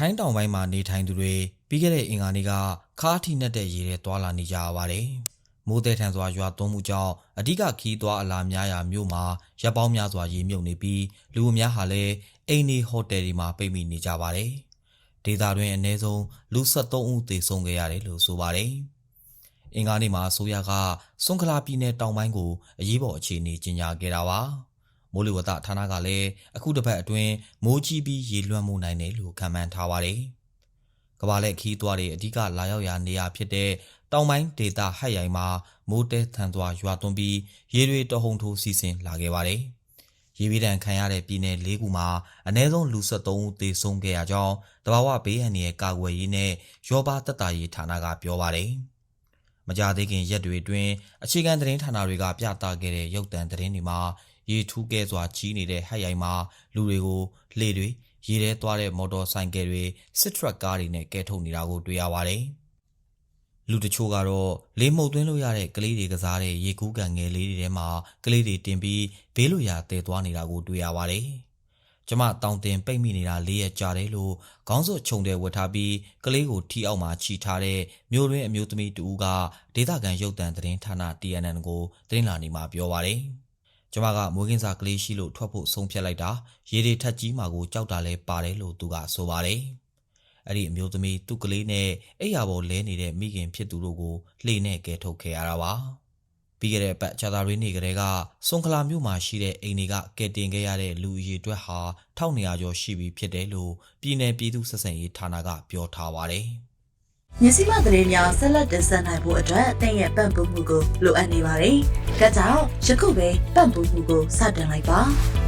ထိုင်းတောင်ပိုင်းမှာနေထိုင်သူတွေပြီးခဲ့တဲ့အင်္ဂါနေ့ကခါးထိနှက်တဲ့ရေထဲသွာလာနေကြရပါတယ်။မိုးတဲ့ထန်စွာရွာသွန်းမှုကြောင့်အဓိကခီးသွားအလာများရာမြို့မှာရပ်ပေါင်းများစွာရေမြုပ်နေပြီးလူအများဟာလည်းအိမ်နေဟိုတယ်တွေမှာပိတ်မိနေကြပါတယ်။ဒေသတွင်းအနည်းဆုံးလူ73ဦးသေဆုံးခဲ့ရတယ်လို့ဆိုပါတယ်။အင်္ဂါနေ့မှာအစိုးရကစွန်ခလာပြည်နယ်တောင်ပိုင်းကိုအရေးပေါ်အခြေအနေကြီးညာခဲ့တာပါ။ မိုးလေဝသဌာနကလည်းအခုတစ်ပတ်အတွင်းမိုးကြီးပြီးရေလွှမ်းမှုနိုင်တယ်လို့ခန့်မှန်းထားပါတယ်။ကမ္ဘာလက်ခီးသွားတွေအဓိကလာရောက်ရာနေရာဖြစ်တဲ့တောင်ပိုင်းဒေသဟတ်ရိုင်မှာမိုးတဲထန်စွာရွာသွန်းပြီးရေတွေတဟုန်ထိုးစီးဆင်းလာခဲ့ပါတယ်။ရေဘေးဒဏ်ခံရတဲ့ပြည်နယ်၄ခုမှာအ ਨੇ ဆုံးလူ73ဦးသေဆုံးခဲ့ရကြောင်းတဘာဝဘေးအန္တရာယ်ကာကွယ်ရေးနဲ့ရောပါတက်တာရေးဌာနကပြောပါတယ်။မကြသေးခင်ရက်တွေအတွင်းအခြေခံသတင်းဌာနတွေကပြသခဲ့တဲ့ရုပ်သံသတင်းတွေမှာ ရေထူးကဲစွာကြီးနေတဲ့ဟတ်ရိုင်မှာလူတွေကိုလှေတွေရေထဲသွားတဲ့မော်တော်ဆိုင်ကယ်တွေစစ်ထရက်ကားတွေနဲ့ကဲထုတ်နေတာကိုတွေ့ရပါတယ်။လူတချို့ကတော့လေမှုတ်သွင်းလို့ရတဲ့ကလေးတွေကစားတဲ့ရေကူးကန်ငယ်လေးတွေထဲမှာကလေးတွေတင်ပြီးဘေးလွရာတည်သွားနေတာကိုတွေ့ရပါတယ်။ကျမတောင်တင်ပိတ်မိနေတာလေးရက်ကြာတယ်လို့ခေါင်းစွပ်ခြုံတဲ့ဝတ်ထားပြီးကလေးကိုထီအောက်မှာခြိထားတဲ့မျိုးရင်းအမျိုးသမီးတူကဒေသခံရုပ်သံသတင်းဌာန TNN ကိုသတင်းလာနေမှာပြောပါတယ်။ ကျမကမွေးကင်းစာကလေးရှိလို့ထွက်ဖို့ဆုံးဖြတ်လိုက်တာရေတွေထက်ကြီးမှာကိုကြောက်တာလဲပါတယ်လို့သူကဆိုပါတယ်။အဲ့ဒီအမျိုးသမီးသူ့ကလေးနဲ့အိယာပေါ်လဲနေတဲ့မိခင်ဖြစ်သူတို့ကိုလှေနဲ့ကဲထုတ်ခဲ့ရတာပါ။ပြီးခဲ့တဲ့အပတ်ခြာသာရင်းနေကလေးကစွန်ခလာမြို့မှာရှိတဲ့အိမ်တွေကကဲတင်ခဲ့ရတဲ့လူအရေအတွက်ဟာ1200ကျော်ရှိပြီဖြစ်တယ်လို့ပြည်내ပြည်သူ့ဆက်ဆံရေးဌာနကပြောထားပါတယ်။မြစီမသတင်းများဆက်လက်တင်ဆက်နိုင်ဖို့အတွက်တင်ရဲ့ပံ့ပိုးမှုကိုလိုအပ်နေပါတယ်။ ဒါကြောင့်ယခုပဲပံ့ပိုးမှုကိုစတင်လိုက်ပါ။